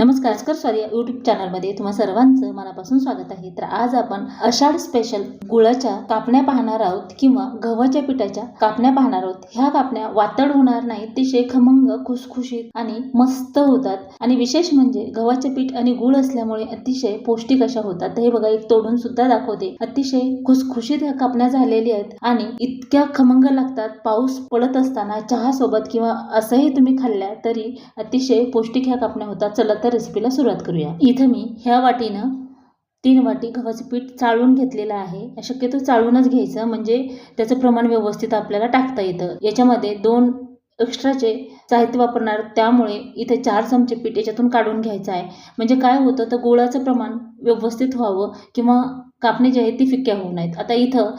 नमस्कार कर sorry YouTube चॅनलमध्ये तुम्हा सर्वांचं मनापासून स्वागत आहे. तर आज आपण आषाढ स्पेशल गुळाच्या कापण्या पाहणार आहोत किंवा गव्हाच्या पिठाच्या कापण्या पाहणार आहोत. ह्या कापण्या वातड होणार नाहीत अतिशय खमंग खुसखुशीत आणि मस्त होतात. आणि विशेष म्हणजे गव्हाचे पीठ आणि गुळ असल्यामुळे अतिशय पौष्टिक अशा होतात. हे बघा एक तोडून सुद्धा दाखवते. अतिशय खुसखुशीत ह्या कापण्या झालेल्या आहेत आणि इतक्या खमंग लागतात. पाऊस पडत असताना चहा सोबत किंवा असंही तुम्ही खाल्ल्या तरी अतिशय पौष्टिक ह्या कापण्या होतात. चला तर रेसिपीला सुरुवात करूया. इथं मी ह्या वाटीनं तीन वाटी गव्हाचं पीठ चाळून घेतलेलं आहे. शक्यतो चाळूनच घ्यायचं म्हणजे त्याचं प्रमाण व्यवस्थित आपल्याला टाकता येतं. याच्यामध्ये दोन एक्स्ट्राचे साहित्य वापरणार त्यामुळे इथे चार चमचे पीठ याच्यातून काढून घ्यायचं आहे. म्हणजे काय होतं तर गुळाचं प्रमाण व्यवस्थित व्हावं किंवा कापणी जी आहे ती फिक्क्या होऊ नयेत. आता इथं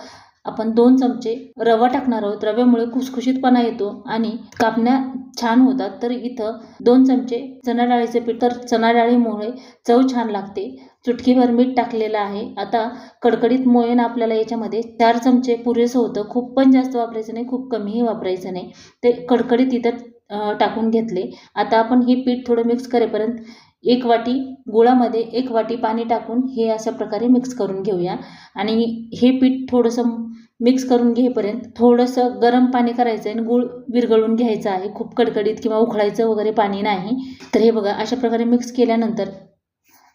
आपण दोन चमचे रवा टाकणार आहोत. रव्यामुळे खुसखुशीतपणा येतो आणि कापण्या छान होतात. तर इथं दोन चमचे चणा डाळीचे पीठ. तर चणा डाळीमुळे चव छान लागते. चुटकीभर मीठ टाकलेलं आहे. आता कडकडीत मोयन आपल्याला याच्यामध्ये चार चमचे पुरेसं होतं. खूप पण जास्त वापरायचं नाही खूप कमीही वापरायचं नाही. ते कडकडीत इथं टाकून घेतले. आता आपण हे पीठ थोडं मिक्स करेपर्यंत एक वाटी गुळामध्ये एक वाटी पाणी टाकून हे अशा प्रकारे मिक्स करून घेऊया. आणि हे पीठ थोडंसं मिक्स करून घेईपर्यंत थोडंसं गरम पाणी करायचं आहे आणि गूळ विरघळून घ्यायचं आहे. खूप कडकडीत किंवा उखळायचं वगैरे पाणी नाही. तर हे बघा अशा प्रकारे मिक्स केल्यानंतर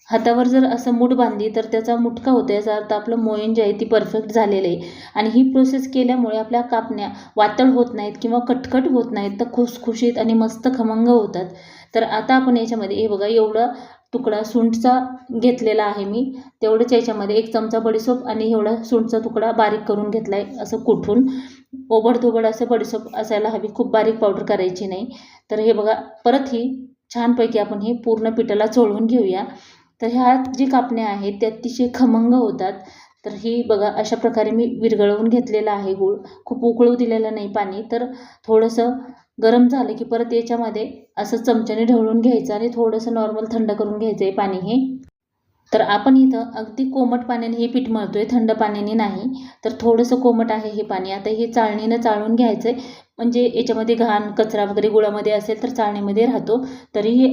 हातावर जर असं मूठ बांधली तर त्याचा मुटका होतो. याचा अर्थ आपलं मोयन जे आहे ती परफेक्ट झालेलं आहे. आणि ही प्रोसेस केल्यामुळे आपल्या कापण्या वातळ होत नाहीत किंवा कटकट होत नाहीत तर खुसखुशीत आणि मस्त खमंग होतात. तर आता आपण याच्यामध्ये हे बघा एवढा तुकडा सुंठचा घेतलेला आहे मी. तेवढंच याच्यामध्ये एक चमचा बडीसोप आणि एवढा सुंठचा तुकडा बारीक करून घेतला आहे असं कुठून. ओबडधोबड असं बडीसोप असायला हवी खूप बारीक पावडर करायची नाही. तर हे बघा परत ही छानपैकी आपण हे पूर्ण पिठाला चोळून घेऊया. तर ह्या जी कापण्या आहेत त्या अतिशय खमंग होतात. तर ही बघा अशा प्रकारे मी विरघळवून घेतलेला आहे गूळ. खूप उकळू दिलेलं नाही पाणी तर थोडंसं गरम झालं की परत याच्यामध्ये असं चमच्याने ढवळून घ्यायचं आणि थोडंसं नॉर्मल थंड करून घ्यायचं आहे पाणी हे तर आपण इथं अगदी कोमट पाण्याने हे पीठ मळतो आहे थंड पाण्याने नाही. तर थोडंसं कोमट आहे हे पाणी. आता हे चाळणीनं चाळून घ्यायचं आहे म्हणजे याच्यामध्ये घाण कचरा वगैरे गुळामध्ये असेल तर चाळणीमध्ये राहतो. तरी हे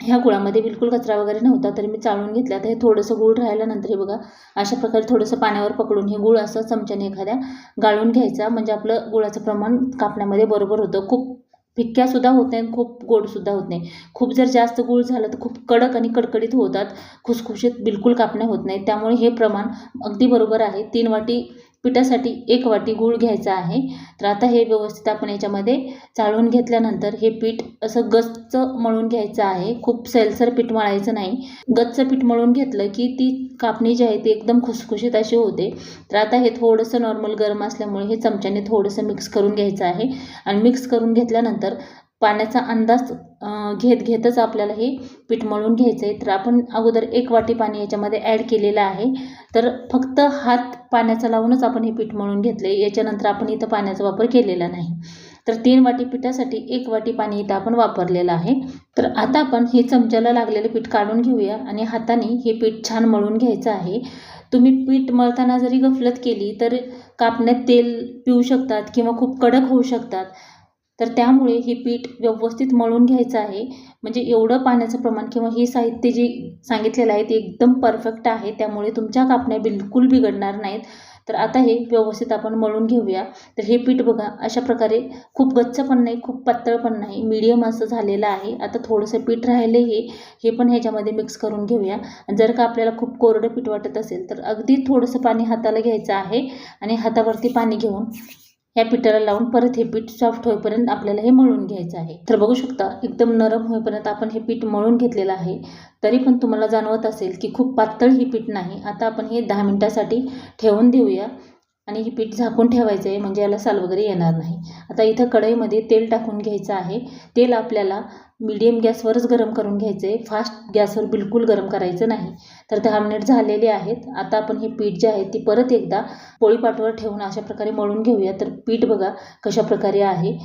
ह्या गुळामध्ये बिलकुल कचरा वगैरे नव्हता तरी मी चाळून घेतला. आता हे थोडंसं गूळ राहिल्यानंतर हे बघा अशा प्रकारे थोडंसं पाण्यावर पकडून हे गूळ असं चमच्याने एखाद्या गाळून घ्यायचा. म्हणजे आपलं गुळाचं प्रमाण कापण्यामध्ये बरोबर होतं. खूप फिक्क्यासुद्धा होत नाही खूप गोडसुद्धा होत नाही. खूप जर जास्त गूळ झालं तर खूप कडक आणि कडकडीत होतात. खुसखुशीत बिलकुल कापण्या होत नाही. त्यामुळे हे प्रमाण अगदी बरोबर आहे. तीन वाटी पिठासाठी एक वाटी गूळ घ्यायचा आहे. तर आता हे व्यवस्थित आपण याच्यामध्ये चाळून घेतल्यानंतर हे पीठ असं गच्च मळून घ्यायचं आहे. खूप सैलसर पीठ मळायचं नाही. गच्च पीठ मळून घेतलं की ती कापणी जी आहे ती एकदम खुसखुशीत अशी होते. तर आता हे थोडंसं नॉर्मल गरम असल्यामुळे हे चमच्याने थोडंसं मिक्स करून घ्यायचं आहे. आणि मिक्स करून घेतल्यानंतर पाण्याचा अंदाज घेत घेतच आपल्याला हे पीठ मळून घ्यायचं आहे. तर आपण अगोदर एक वाटी पाणी याच्यामध्ये ॲड केलेलं आहे. तर फक्त हात पाण्याचा लावूनच आपण हे पीठ मळून घेतले याच्यानंतर आपण इथं पाण्याचा वापर केलेला नाही. तर तीन वाटी पिठासाठी एक वाटी पाणी इथं आपण वापरलेलं आहे. तर आता आपण हे चमच्याला लागलेलं पीठ काढून घेऊया आणि हाताने हे पीठ छान मळून घ्यायचं आहे. तुम्ही पीठ मळताना जरी गफलत केली तर कापण्यात तेल पिऊ शकतात किंवा खूप कडक होऊ शकतात. तर त्यामुळे हे पीठ व्यवस्थित मळून घ्यायचं आहे. म्हणजे एवढं पाण्याचं प्रमाण किंवा हे साहित्य जे सांगितलेलं आहे ते एकदम परफेक्ट आहे. त्यामुळे तुमच्या कापण्या बिलकुल बिघडणार नाहीत. तर आता हे व्यवस्थित आपण मळून घेऊया. तर हे पीठ बघा अशा प्रकारे खूप गच्च पण नाही खूप पातळ पण नाही मीडियम असं झालेलं आहे. आता थोडंसं पीठ राहिले हे हे पण ह्याच्यामध्ये मिक्स करून घेऊया. जर का आपल्याला खूप कोरडं पीठ वाटत असेल तर अगदी थोडंसं पाणी हाताला घ्यायचं आहे आणि हातावरती पाणी घेऊन या पिठाला लावून परत हे पीठ सॉफ्ट होईपर्यंत आपल्याला हे मळून घ्यायचं आहे. तर बघू शकता एकदम नरम होईपर्यंत आपण हे पीठ मळून घेतलेलं आहे. तरी पण तुम्हाला जाणवत असेल की खूप पातळ ही पीठ नाही. आता आपण हे दहा मिनटासाठी ठेवून देऊया. आणि हे पीठ झाकून ठेवायचं आहे म्हणजे याला साल वगैरे येणार नाही. आता इथं कढईमध्ये तेल टाकून घ्यायचं आहे. तेल आपल्याला मीडियम गॅसवरच गरम करून घ्यायचं आहे फास्ट गॅसवर बिलकुल गरम करायचं नाही. तर दहा मिनिट झालेले आहेत. आता आपण हे पीठ जे आहे ते परत एकदा पोळीपाटवर ठेवून अशा प्रकारे मळून घेऊया. तर पीठ बघा कशा प्रकारे आहे.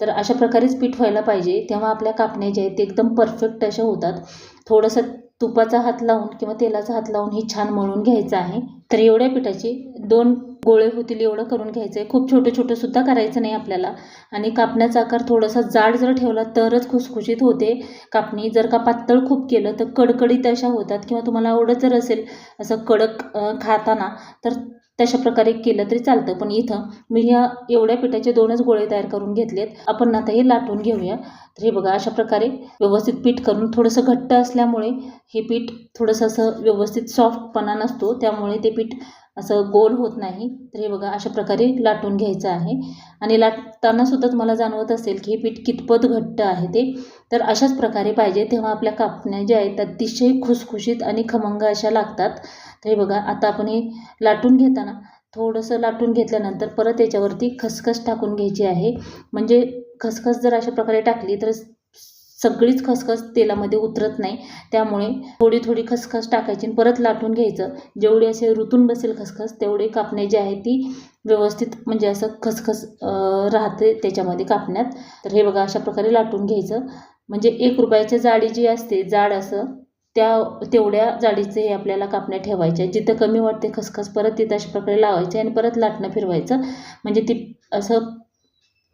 तर अशा प्रकारेच पीठ व्हायला पाहिजे. तेव्हा आपल्या कापण्या ज्या आहेत ते एकदम परफेक्ट अशा होतात. थोडंसं तुपाचा हात लावून किंवा तेलाचा हात लावून हे छान मळून घ्यायचं आहे. तर एवढ्या पिठाची दोन गोळे होतील एवढं करून घ्यायचं आहे खूप छोटं छोटं सुद्धा करायचं नाही आपल्याला. आणि कापण्याचा आकार थोडासा जाड जर ठेवला तरच खुसखुशीत होते. कापणी जर का पातळ खूप केलं तर कडकडीत अशा होतात किंवा तुम्हाला आवडत जर असेल असं कडक खाताना तर तशा प्रकारे केलं तरी चालतं. पण इथं मी ह्या एवढ्या पिठाचे दोनच गोळे तयार करून घेतलेत. आपण आता हे लाटून घेऊया. तर हे बघा अशा प्रकारे व्यवस्थित पीठ करून थोडंसं घट्ट असल्यामुळे हे पीठ थोडंसं असं व्यवस्थित सॉफ्टपणा नसतो. त्यामुळे ते पीठ असं गोल होत नाही. तर हे बघा अशा प्रकारे लाटून घ्यायचं आहे. आणि लाटताना सुद्धा तुम्हाला जाणवत असेल की हे पीठ कितपत घट्ट आहे ते. तर अशाच प्रकारे पाहिजे तेव्हा आपल्या कापण्या ज्या आहेत अतिशय खुसखुशीत आणि खमंग अशा लागतात. तर हे बघा आता आपण हे लाटून घेताना थोडंसं लाटून घेतल्यानंतर परत याच्यावरती खसखस टाकून घ्यायची आहे. म्हणजे खसखस जर अशा प्रकारे टाकली तर सगळीच खसखस तेलामध्ये उतरत नाही. त्यामुळे थोडी थोडी खसखस टाकायची आणि परत लाटून घ्यायचं. जेवढी असे रुतून बसेल खसखस तेवढे कापणे जे आहे ती व्यवस्थित म्हणजे असं खसखस राहते त्याच्यामध्ये कापण्यात. तर हे बघा अशा प्रकारे लाटून घ्यायचं. म्हणजे एक रुपयाच्या जाडी जी असते जाड असं त्या तेवढ्या जाडीचे हे आपल्याला कापण्या ठेवायच्या जिथं कमी वाटते खसखस परत तिथं अशा प्रकारे लावायचे आणि परत लाटणं फिरवायचं. म्हणजे ती असं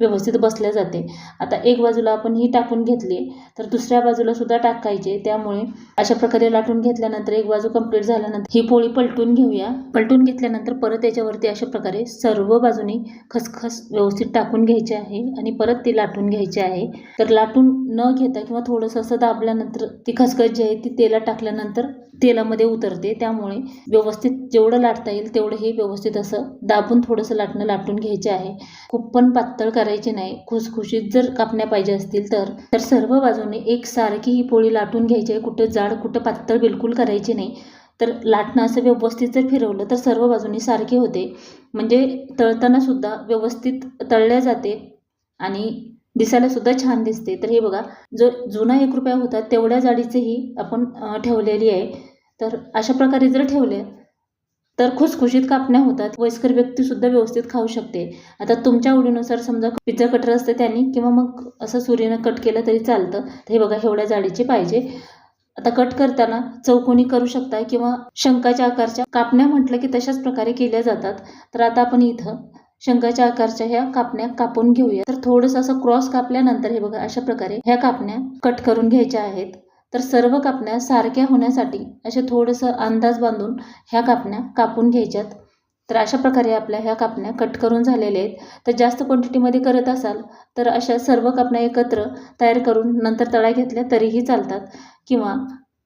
व्यवस्थित बसल्या जाते. आता एक बाजूला आपण ही टाकून घेतली तर दुसऱ्या बाजूला सुद्धा टाकायचे. त्यामुळे अशा प्रकारे लाटून घेतल्यानंतर एक बाजू कंप्लीट झाल्यानंतर ही पोळी पलटून घेऊया. पलटून घेतल्यानंतर परत याच्यावरती अशा प्रकारे सर्व बाजूनी खसखस व्यवस्थित टाकून घ्यायची आहे आणि परत ती लाटून घ्यायची आहे. तर लाटून न घेता किंवा थोडंसं असं दाबल्यानंतर ती खसखस जी आहे ती तेलात टाकल्यानंतर तेलामध्ये उतरते. त्यामुळे व्यवस्थित जेवढं लाटता येईल तेवढं हे व्यवस्थित असं दाबून थोडंसं लाटणं लाटून घ्यायचे आहे. खूप पण पातळ करायचं करायचे नाही. खुसखुशीत जर कापण्या पाहिजे असतील तर. तर सर्व बाजूने एकसारखी ही पोळी लाटून घ्यायची आहे. कुठं जाड कुठं पातळ बिलकुल करायची नाही. तर लाटणं असं व्यवस्थित जर फिरवलं तर सर्व बाजूने सारखे होते. म्हणजे तळताना सुद्धा व्यवस्थित तळल्या जाते आणि दिसायला सुद्धा छान दिसते. तर हे बघा जो जुना एक रुपया होता तेवढ्या जाडीचेही आपण ठेवलेली आहे. तर अशा प्रकारे जर ठेवले तर खुसखुशीत कापण्या होतात. वयस्कर व्यक्तीसुद्धा व्यवस्थित खाऊ शकते. आता तुमच्या आवडीनुसार समजा पिझ्झा कटर असतं त्यांनी किंवा मग असं सुरीनं कट केलं तरी चालतं. तर हे बघा एवढ्या जाडीचे पाहिजे. आता कट करताना चौकोनी करू शकता किंवा शंकाच्या आकारच्या कापण्या म्हटलं की तशाच प्रकारे केल्या जातात. तर आता आपण इथं शंकाच्या आकारच्या ह्या कापण्या कापून घेऊया. तर थोडंसं असं क्रॉस कापल्यानंतर हे बघा अशा प्रकारे ह्या कापण्या कट करून घ्यायच्या आहेत. तर सर्व कापण्या सारख्या होण्यासाठी असे थोडंसं अंदाज बांधून ह्या कापण्या कापून घ्यायच्यात. तर अशा प्रकारे आपल्या ह्या कापण्या कट करून झालेल्या आहेत. तर जास्त क्वांटिटीमध्ये करत असाल तर अशा सर्व कापण्या एकत्र तयार करून नंतर तळा घेतल्या तरीही चालतात. किंवा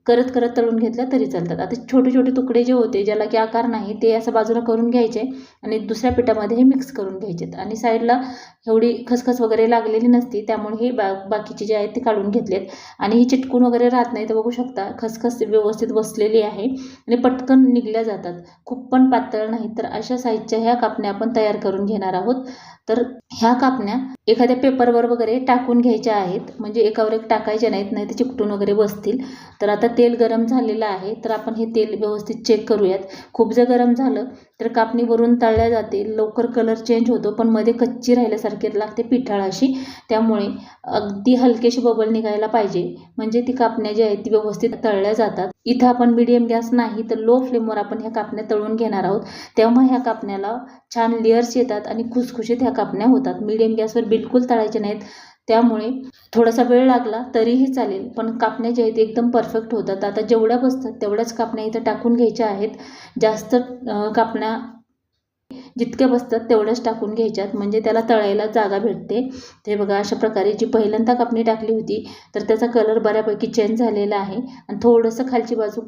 करत करत तळून घेतल्या तरी चालतात. आता छोटे छोटे तुकडे जे होते ज्याला की आकार नाही ते असं बाजूला करून घ्यायचे आणि दुसऱ्या पिठामध्ये हे मिक्स करून घ्यायचेत. आणि साईडला एवढी खसखस वगैरे लागलेली नसती त्यामुळे हे बा बाकीचे जे आहेत ते काढून घेतलेत. आणि ही चिटकून वगैरे राहत नाही तर बघू शकता खसखस व्यवस्थित बसलेली आहे आणि पटकन निघल्या जातात. खूप पण पातळ नाही तर अशा साईजच्या ह्या कापण्या आपण तयार करून घेणार आहोत. तर ह्या कापण्या एखाद्या पेपरवर वगैरे टाकून घ्यायच्या आहेत. म्हणजे एकावर एक टाकायच्या नाहीत नाही ते चिकटून वगैरे बसतील. तर आता तेल गरम झालेलं आहे. तर आपण हे तेल व्यवस्थित चेक करूयात. खूप जर गरम झालं तर कापणीवरून तळल्या जाते. लवकर कलर चेंज होतो पण मध्ये कच्ची राहिल्यासारखी लागते पिठाळ अशी. त्यामुळे अगदी हलकेशी बबल निघायला पाहिजे. म्हणजे ती कापण्या जी आहेत ती व्यवस्थित तळल्या जातात. इथं आपण मिडियम गॅस नाही तर लो फ्लेमवर आपण ह्या कापण्या तळून घेणार आहोत. तेव्हा ह्या कापण्याला छान लेअर्स येतात आणि खुसखुशीत ह्या कापण्या होतात. मिडियम गॅसवर बिलकुल तळायचे नाहीत. त्यामुळे थोडासा वेळ लागला तरीही चालेल. पण कापण्या ज्या आहेत एकदम परफेक्ट होतात. आता जेवढ्या बसतात तेवढ्याच कापण्या इथं टाकून घ्यायच्या आहेत. जास्त कापण्या जितक्या बसतात तेवढ्याच टाकून घ्यायच्यात. म्हणजे त्याला तळायला जागा भेटते. ते बघा अशा प्रकारे जी पहिल्यांदा कापणी टाकली होती तर त्याचा कलर बऱ्यापैकी चेंज झालेला आहे. आणि थोडंसं खालची बाजू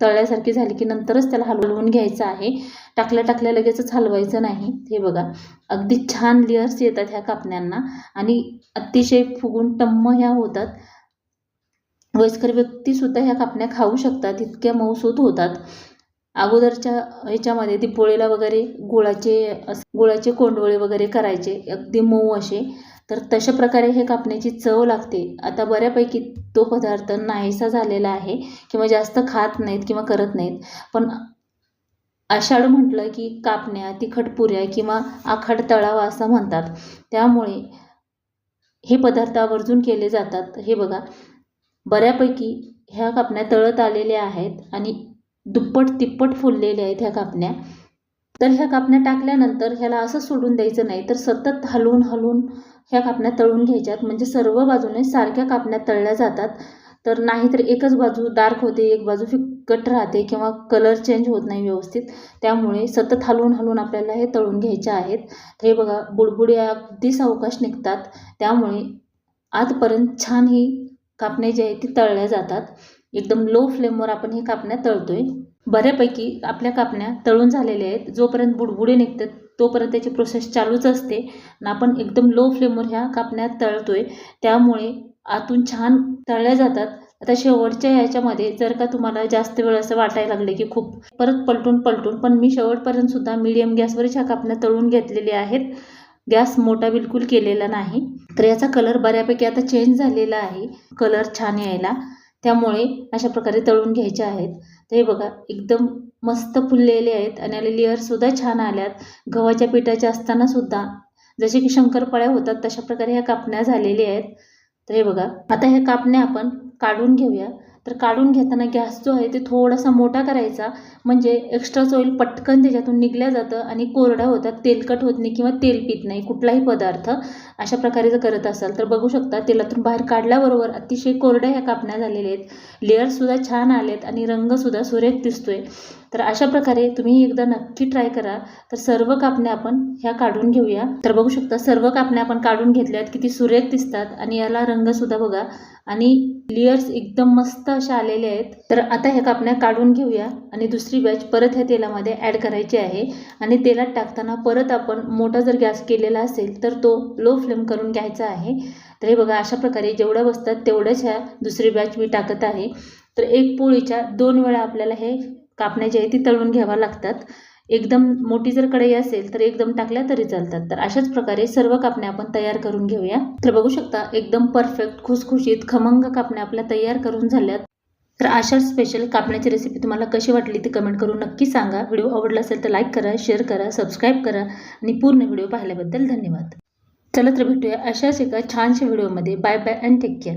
तळल्यासारखी झाली की नंतरच त्याला हलवून घ्यायचं आहे. टाकल्या टाकल्या लगेचच हलवायचं नाही. हे बघा अगदी छान लेअर्स येतात ह्या कापण्यांना आणि अतिशय फुगून टम्म ह्या होतात. वयस्कर व्यक्तीसुद्धा ह्या कापण्या खाऊ शकतात इतक्या मऊसूत होतात. अगोदरच्या ह्याच्यामध्ये ती पोळीला वगैरे गुळाचे गुळाचे कोंडवळे वगैरे करायचे अगदी मऊ असे. तर तशा प्रकारे हे कापण्याची चव लागते. आता बऱ्यापैकी तो पदार्थ नाहीसा झालेला आहे किंवा जास्त खात नाहीत किंवा करत नाहीत. पण आषाढ म्हटलं की कापण्या तिखट पुऱ्या किंवा आखड तळावा असं म्हणतात. त्यामुळे हे पदार्थ आवर्जून केले जातात. हे बघा बऱ्यापैकी ह्या कापण्या तळत आलेल्या आहेत आणि दुप्पट तिप्पट फुललेल्या आहेत ह्या कापण्या. तर ह्या कापण्या टाकल्यानंतर ह्याला असं सोडून द्यायचं नाही तर सतत हलवून हलवून ह्या कापण्या तळून घ्यायच्यात. म्हणजे सर्व बाजूने सारख्या कापण्या तळल्या जातात. तर नाहीतर एकच बाजू डार्क होते एक बाजू फिक्कट राहते किंवा कलर चेंज होत नाही व्यवस्थित. त्यामुळे सतत हलवून हलवून आपल्याला हे तळून घ्यायचे आहेत. तर हे बघा बुडबुडे अगदी सावकाश निघतात. त्यामुळे आजपर्यंत छान ही कापणे जी आहे ती तळल्या जातात. एकदम लो फ्लेमवर आपण ही कापण्या तळतोय. बऱ्यापैकी आपल्या कापण्या तळून झालेल्या आहेत. जोपर्यंत बुडबुडे निघतात तोपर्यंत त्याची प्रोसेस चालूच असते. आणि आपण एकदम लो फ्लेमवर ह्या कापण्या तळतोय. त्यामुळे आतून छान तळल्या जातात. आता शेवटच्या ह्याच्यामध्ये जर का तुम्हाला जास्त वेळ असं वाटायला लागले की खूप परत पलटून पलटून पण मी शेवटपर्यंत सुद्धा मिडियम गॅसवरच ह्या कापण्या तळून घेतलेल्या आहेत. गॅस मोठा बिलकुल केलेला नाही. तर याचा कलर बऱ्यापैकी आता चेंज झालेला आहे. कलर छान यायला. त्यामुळे अशा प्रकारे तळून घ्यायचे आहेत. तर हे बघा एकदम मस्त फुललेले आहेत आणि आले लेअरसुद्धा छान आल्यात. गव्हाच्या पिठाच्या असतानासुद्धा जसे की शंकरपाळ्या होतात तशा प्रकारे ह्या कापण्या झालेल्या आहेत. तर हे बघा आता ह्या कापण्या आपण काढून घेऊया. तर काढून घेताना गॅस जो आहे ते थोडासा मोठा करायचा. म्हणजे एक्स्ट्राच ऑइल पटकन त्याच्यातून निघल्या जातं आणि कोरड्या होतात तेलकट होत नाही किंवा तेल पित नाही कुठलाही पदार्थ. अशा प्रकारे जर करत असाल तर बघू शकता तेलातून बाहेर काढल्याबरोबर अतिशय कोरड्या ह्या कापण्या झालेल्या आहेत. लेअरसुद्धा छान आलेत आणि रंगसुद्धा सुरेख दिसतोय. तर अशा प्रकारे तुम्ही एकदा नक्की ट्राय करा. तर सर्व कापण्या आपण ह्या काढून घेऊया. तर बघू शकता सर्व कापण्या आपण काढून घेतल्यात. किती सुरेख दिसतात. आणि याला रंगसुद्धा बघा. आणि लेयर्स एकदम मस्त अशा आलेले आहेत. तर आता ह्या कापण्या काढून घेऊया. आणि दुसरी बॅच परत ह्या तेलामध्ये ॲड करायची आहे. आणि तेलात टाकताना परत आपण मोठा जर गॅस केलेला असेल तर तो लो फ्लेम करून घ्यायचा आहे. तर हे बघा अशा प्रकारे जेवढ्या बसतात तेवढ्याच ह्या दुसरी बॅच मी टाकत आहे. तर एक पोळीच्या दोन वेळा आपल्याला हे कापण्या जी आहे ती तळून घ्याव्या लागतात. एकदम मोठी जर कढई असेल तर एकदम टाकल्या तरी चालतात. तर अशाच प्रकारे सर्व कापण्या आपण तयार करून घेऊया. तर बघू शकता एकदम परफेक्ट खुसखुशीत खमंग कापण्या आपल्या तयार करून झाल्यात. तर अशा स्पेशल कापण्याची रेसिपी तुम्हाला कशी वाटली ती कमेंट करून नक्की सांगा. व्हिडिओ आवडला असेल तर लाईक करा शेअर करा सबस्क्राईब करा आणि पूर्ण व्हिडिओ पाहिल्याबद्दल धन्यवाद. चला तर भेटूया अशाच एका छानशा व्हिडिओमध्ये bye bye and take care